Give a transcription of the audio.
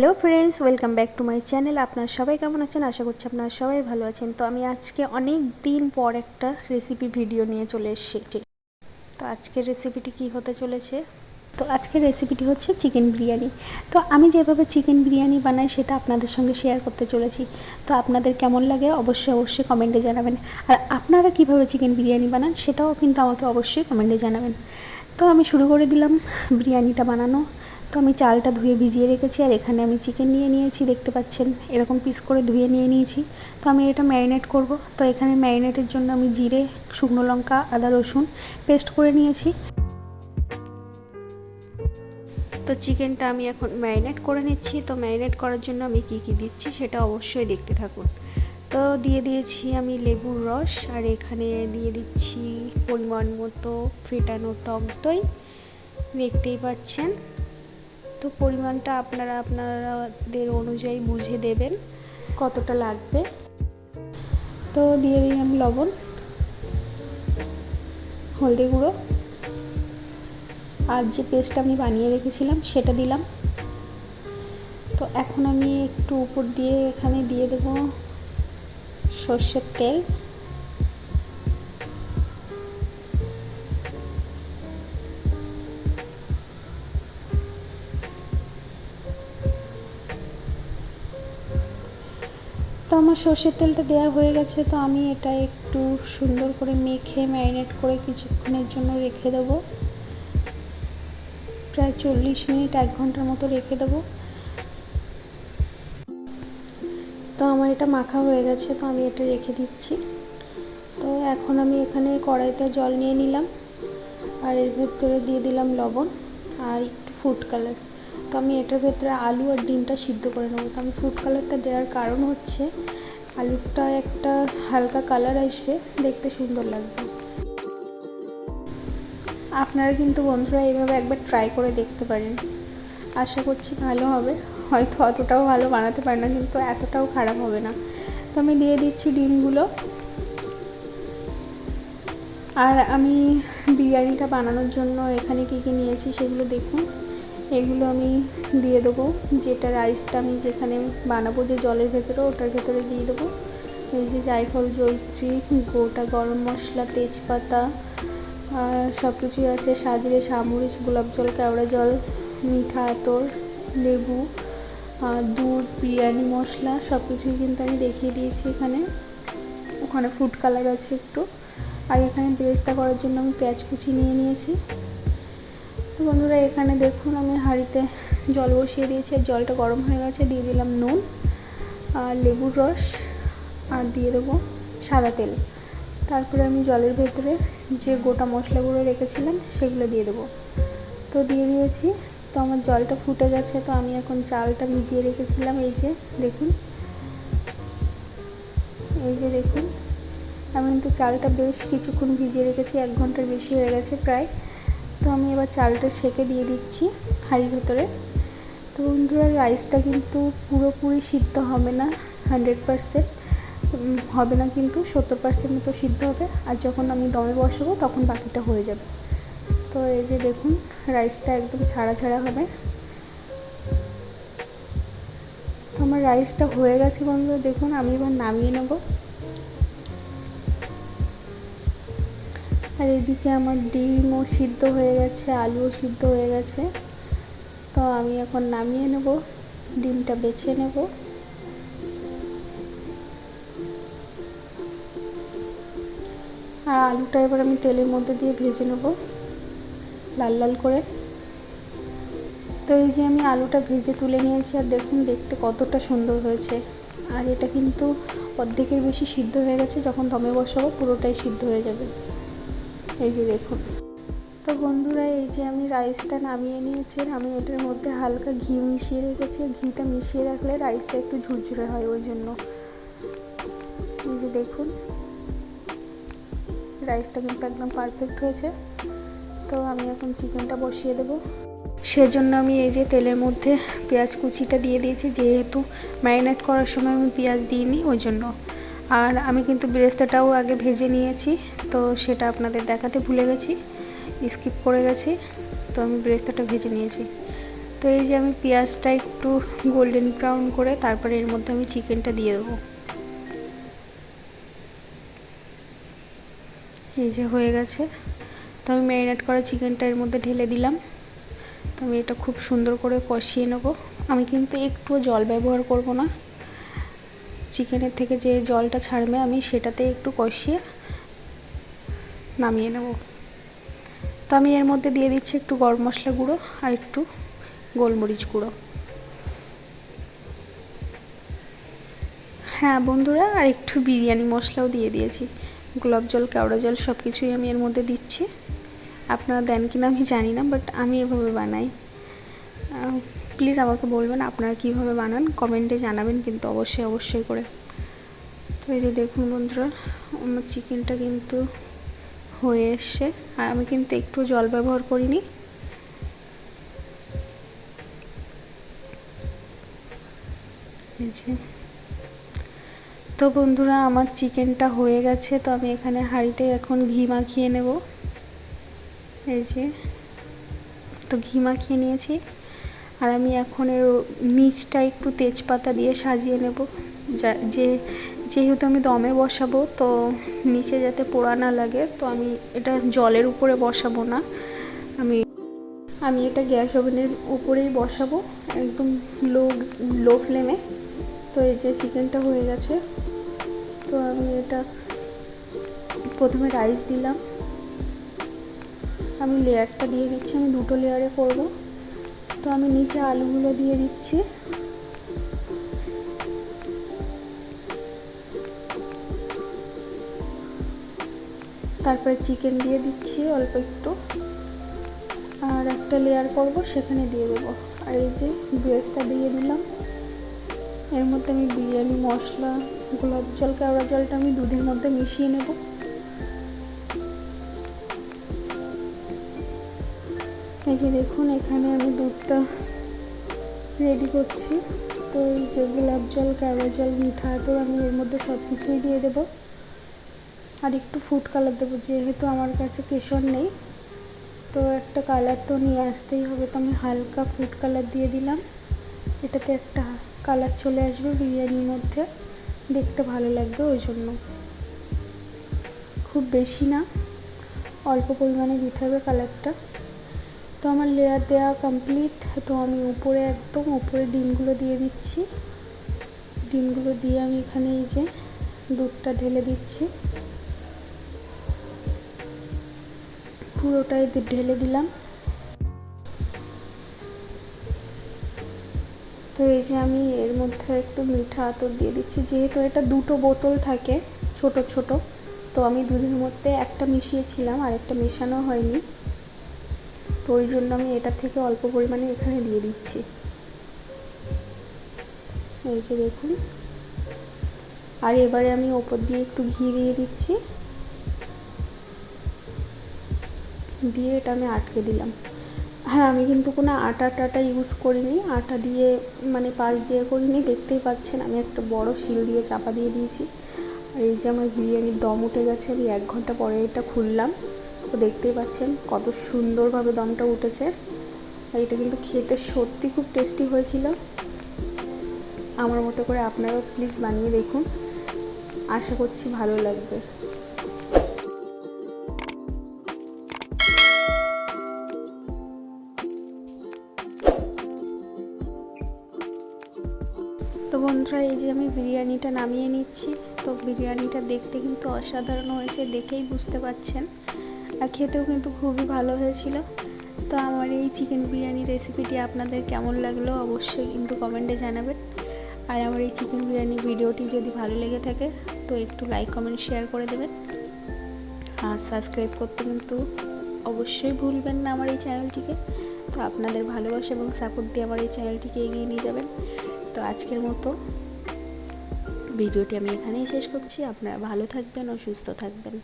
Hello friends, welcome back to my channel. আপনারা সবাই কেমন আছেন? আশা করছি আপনারা সবাই ভালো আছেন। তো আমি আজকে অনেক দিন পর একটা রেসিপি ভিডিও নিয়ে চলে এসেছি। তো আজকের রেসিপিটি কি হতে চলেছে? তো আজকের রেসিপিটি হচ্ছে চিকেন বিরিয়ানি। তো আমি যেভাবে চিকেন বিরিয়ানি বানাই, সেটা আপনাদের সঙ্গে শেয়ার করতে চলেছি। তো আপনাদের কেমন লাগে অবশ্যই অবশ্যই কমেন্টে জানাবেন। আর আপনারা কীভাবে চিকেন বিরিয়ানি বানান, সেটাও কিন্তু আমাকে অবশ্যই কমেন্টে জানাবেন। তো আমি শুরু করে দিলাম বিরিয়ানিটা বানানো। তো আমি চালটা ধুয়ে ভিজিয়ে রেখেছি আর এখানে আমি চিকেন নিয়ে নিয়েছি, দেখতে পাচ্ছেন? এরকম পিস করে ধুয়ে নিয়ে নিয়েছি। তো আমি এটা ম্যারিনেট করব। তো এখানে ম্যারিনেটের জন্য আমি জিরে, শুকনো লঙ্কা, আদা রসুন পেস্ট করে নিয়েছি। তো চিকেনটা আমি এখন ম্যারিনেট করে নিচ্ছি। তো ম্যারিনেট করার জন্য আমি কি কি দিচ্ছি সেটা অবশ্যই দেখতে থাকুন। তো দিয়ে দিয়েছি আমি লেবুর রস আর এখানে দিয়ে দিচ্ছি পরিমাণ মতো ফেটানো টক দই। দেখতেই পাচ্ছেন? তো পরিমাণটা আপনারা আপনারাদের অনুযায়ী বুঝে দেবেন, কতটা লাগবে। তো দিয়ে দিলাম লবণ, হলদি গুঁড়ো। আর যে পেস্টটা আমি বানিয়ে রেখেছিলাম সেটা দিলাম। তো এখন আমি একটু উপর দিয়ে এখানে দিয়ে দেব সর্ষের তেল। আমার সর্ষের তেলটা দেওয়া হয়ে গেছে, তো আমি এটা একটু সুন্দর করে মেখে ম্যারিনেট করে কিছুক্ষণের জন্য রেখে দেবো। প্রায় চল্লিশ মিনিট, এক ঘণ্টার মতো রেখে দেবো। তো আমার এটা মাখা হয়ে গেছে, তো আমি এটা রেখে দিচ্ছি। তো এখন আমি এখানে কড়াইতে জল নিয়ে নিলাম, আর এর ভেতরে দিয়ে দিলাম লবণ আর একটু ফুড কালার তো আমি এটার ভেতরে আলু আর ডিমটা সিদ্ধ করে নেব। তো আমি ফুড কালারটা দেওয়ার কারণ হচ্ছে আলুটা একটা হালকা কালার আসবে, দেখতে সুন্দর লাগবে। আপনারা কিন্তু বন্ধুরা এইভাবে একবার ট্রাই করে দেখতে পারেন। আশা করছি ভালো হবে। হয়তো অতটাও ভালো বানাতে পারে না, কিন্তু এতটাও খারাপ হবে না। তো আমি দিয়ে দিচ্ছি ডিমগুলো। আর আমি বিরিয়ানিটা বানানোর জন্য এখানে কী কী নিয়েছি সেগুলো দেখুন। এগুলো আমি দিয়ে দেবো। যেটা রাইসটা আমি যেখানে বানাবো, যে জলের ভেতরে, ওটার ভেতরে দিয়ে দেবো। এই যে জায়ফল জৈত্রী গোটা গরম মশলা, তেজপাতা সব কিছুই আছে। সাজরে সামরিচ, গোলাপ জল, কেওড়া জল, মিঠা আতর, লেবু দুধ, বিরিয়ানি মশলা সব কিছুই কিন্তু আমি দেখিয়ে দিয়েছি এখানে। ওখানে ফুড কালার আছে একটু। আর এখানে বেরেস্তা করার জন্য আমি পেঁয়াজ কুচি নিয়ে নিয়েছি। তো বন্ধুরা, এখানে দেখুন আমি হাঁড়িতে জল বসিয়ে দিয়েছি আর জলটা গরম হয়ে গেছে। দিয়ে দিলাম নুন আর লেবুর রস আর দিয়ে দেবো সাদা তেল। তারপরে আমি জলের ভেতরে যে গোটা মশলাগুলো রেখেছিলাম, সেগুলো দিয়ে দেবো। তো দিয়ে দিয়েছি। তো আমার জলটা ফুটে গেছে, তো আমি এখন চালটা ভিজিয়ে রেখেছিলাম। এই যে দেখুন, এই যে দেখুন, আমি কিন্তু চালটা বেশ কিছুক্ষণ ভিজিয়ে রেখেছি, এক ঘণ্টার বেশি হয়ে গেছে প্রায়। আমি এবার চালটা সেকে দিয়ে দিচ্ছি হাঁড়ির ভেতরে। তো বন্ধুরা রাইসটা কিন্তু পুরোপুরি সিদ্ধ হবে না হান্ড্রেড পারসেন্ট হবে না কিন্তু সত্তর পার্সেন্ট মতো সিদ্ধ হবে। আর যখন আমি দমে বসাবো, তখন বাকিটা হয়ে যাবে। তো এই যে দেখুন রাইসটা একদম ছাড়া ছাড়া হবে। তো আমার রাইসটা হয়ে গেছে বন্ধুরা, দেখুন, আমি এবার নামিয়ে নেব। আর এদিকে আমার ডিমও সিদ্ধ হয়ে গেছে, আলুও সিদ্ধ হয়ে গেছে। তো আমি এখন নামিয়ে নেব, ডিমটা বেছে নেব। আর আলুটা এবার আমি তেলের মধ্যে দিয়ে ভেজে নেব, লাল লাল করে। তো এই যে আমি আলুটা ভেজে তুলে নিয়েছি, আর দেখুন দেখতে কতটা সুন্দর হয়েছে। আর এটা কিন্তু অর্ধেকের বেশি সিদ্ধ হয়ে গেছে, যখন দমে বসাবো পুরোটাই সিদ্ধ হয়ে যাবে। এই যে দেখুন। তো বন্ধুরা, এই যে আমি রাইসটা নামিয়ে নিয়েছি, আমি এটার মধ্যে হালকা ঘি মিশিয়ে রেখেছি। ঘিটা মিশিয়ে রাখলে রাইসটা একটু ঝুরঝুরে হয় ওই জন্য। এই যে দেখুন রাইসটা কিন্তু একদম পারফেক্ট হয়েছে। তো আমি এখন চিকেনটা বসিয়ে দেবো। সেজন্য আমি এই যে তেলের মধ্যে পেঁয়াজ কুচিটা দিয়ে দিয়েছি, যেহেতু ম্যারিনেট করার সময় আমি পেঁয়াজ দিইনি, ওই জন্য। আর আমি কিন্তু বেরেস্তাটাও আগে ভেজে নিয়েছি, তো সেটা আপনাদের দেখাতে ভুলে গেছি, স্কিপ করে গেছি, তো আমি বেরেস্তাটা ভেজে নিয়েছি। তো এই যে আমি পেঁয়াজটা একটু গোল্ডেন ব্রাউন করে তারপরে এর মধ্যে আমি চিকেনটা দিয়ে দেবো। এই যে হয়ে গেছে, তো আমি ম্যারিনেট করা চিকেনটা এর মধ্যে ঢেলে দিলাম। তো আমি এটা খুব সুন্দর করে কষিয়ে নেব। আমি কিন্তু একটুও জল ব্যবহার করব না। চিকেনের থেকে যে জলটা ছাড়বে, আমি সেটাতে একটু কষিয়ে নামিয়ে নেব। তো আমি এর মধ্যে দিয়ে দিচ্ছি একটু গরম মশলা গুঁড়ো আর একটু গোলমরিচ গুঁড়ো। হ্যাঁ বন্ধুরা, আর একটু বিরিয়ানি মশলাও দিয়ে দিয়েছি। গোলাপ জল, কেওড়া জল সব কিছুই আমি এর মধ্যে দিচ্ছি। আপনারা দেন কিনা আমি জানি না, বাট আমি এভাবে বানাই। প্লিজ আমাকে বলবেন আপনারা কীভাবে বানান। কমেন্টে জানাবেন কিন্তু অবশ্যই অবশ্যই করে। তো এই যে দেখুন বন্ধুরা আমার চিকেনটা কিন্তু হয়ে এসছে। আর আমি কিন্তু একটু জল ব্যবহার করিনি। তো বন্ধুরা, আমার চিকেনটা হয়ে গেছে। তো আমি এখানে হাঁড়িতে এখন ঘি মাখিয়ে নেব। এই যে। তো ঘি মাখিয়ে নিয়েছি। আর আমি এখন এর নিচটা একটু তেজপাতা দিয়ে সাজিয়ে নেব। যা, যে, যেহেতু আমি দমে বসাবো, তো নিচে যাতে পোড়া না লাগে, তো আমি এটা জলের উপরে বসাবো না। আমি আমি এটা গ্যাস ওভেনের উপরেই বসাবো, একদম লো লো ফ্লেমে। তো এই যে চিকেনটা হয়ে গেছে, তো আমি এটা প্রথমে রাইস দিলাম। আমি লেয়ারটা দিয়ে দিচ্ছি, আমি দুটো লেয়ারে করব। তো আমি নিচে আলুগুলো দিয়ে দিচ্ছি। তারপরে চিকেন দিয়ে দিচ্ছি অল্প একটু। আর একটা লেয়ার করব, সেখানে দিয়ে দেবো। আর এই যে ব্রেসটা দিয়ে দিলাম। এর মধ্যে আমি বিরিয়ানি, মশলা, গোলাপ জল, কেওড়া জলটা আমি দুধের মধ্যে মিশিয়ে নেব। এই যে দেখুন, এখানে আমি দুধটা রেডি করছি। তো এই যে গোলাপ জল কেওড়া জল, মিঠা, তো আমি এর মধ্যে সব কিছুই দিয়ে দেবো। আর একটু ফুড কালার দেবো, যেহেতু আমার কাছে কেশর নেই। তো একটা কালার তো নিয়ে আসতেই হবে। তো আমি হালকা ফুড কালার দিয়ে দিলাম। এটাতে একটা কালার চলে আসবে বিরিয়ানির মধ্যে। দেখতে ভালো লাগবে ওই জন্য। খুব বেশি না, অল্প পরিমাণে দিতে হবে কালারটা তো আমার লেয়ার দেওয়া কমপ্লিট তো আমি উপরে একদম উপরে ডিমগুলো দিয়ে দিচ্ছি। ডিমগুলো দিয়ে আমি এখানে এই যে দুধটা ঢেলে দিচ্ছি। পুরোটাই ঢেলে দিলাম। তো এই যে আমি এর মধ্যে একটু মিঠা আতর দিয়ে দিচ্ছি। যেহেতু এটা দুটো বোতল থাকে, ছোট ছোট, তো আমি দুধের মধ্যে একটা মিশিয়েছিলাম আর একটা মেশানো হয়নি। তো ওই জন্য আমি এটার থেকে অল্প পরিমাণে এখানে দিয়ে দিচ্ছি। এই যে দেখুন। আর এবারে আমি ওপর দিয়ে একটু ঘি দিয়ে দিচ্ছি। দিয়ে এটা আমি আটকে দিলাম। হ্যাঁ আমি কিন্তু কোনো আটা টাটা ইউজ করিনি। আটা দিয়ে মানে পাশ দিয়ে করিনি, দেখতেই পাচ্ছেন আমি একটা বড় শিল দিয়ে চাপা দিয়ে দিয়েছি। আর এই যে আমার বিরিয়ানির দম উঠে গেছে, আমি এক ঘণ্টা পরে এটা খুললাম। তো দেখতেই পাচ্ছেন কত সুন্দরভাবে দমটা উঠেছে। আর এটা কিন্তু খেতে সত্যি খুব টেস্টি হয়েছিল। আমার মতো করে আপনারাও প্লিজ বানিয়ে দেখুন। আশা করছি ভালো লাগবে। তো বন্ধুরা, এই যে আমি বিরিয়ানিটা নামিয়ে নিচ্ছি। তো বিরিয়ানিটা দেখতে কিন্তু অসাধারণ হয়েছে, দেখেই বুঝতে পারছেন। আর খেতেও কিন্তু খুবই ভালো হয়েছিল। তো আমার এই চিকেন বিরিয়ানি রেসিপিটি আপনাদের কেমন লাগল অবশ্যই কিন্তু কমেন্টে জানাবেন। আর আমার এই চিকেন বিরিয়ানি ভিডিওটি যদি ভালো লেগে থাকে, তো একটু লাইক কমেন্ট শেয়ার করে দেবেন। আর সাবস্ক্রাইব করতে কিন্তু অবশ্যই ভুলবেন না আমার এই চ্যানেলটিকে তো আপনাদের ভালোবাসা এবং সাপোর্ট দিয়ে আমার এই চ্যানেলটিকে এগিয়ে নিয়ে যাবেন। তো আজকের মতো ভিডিওটি আমি এখানেই শেষ করছি। আপনারা ভালো থাকবেন ও সুস্থ থাকবেন।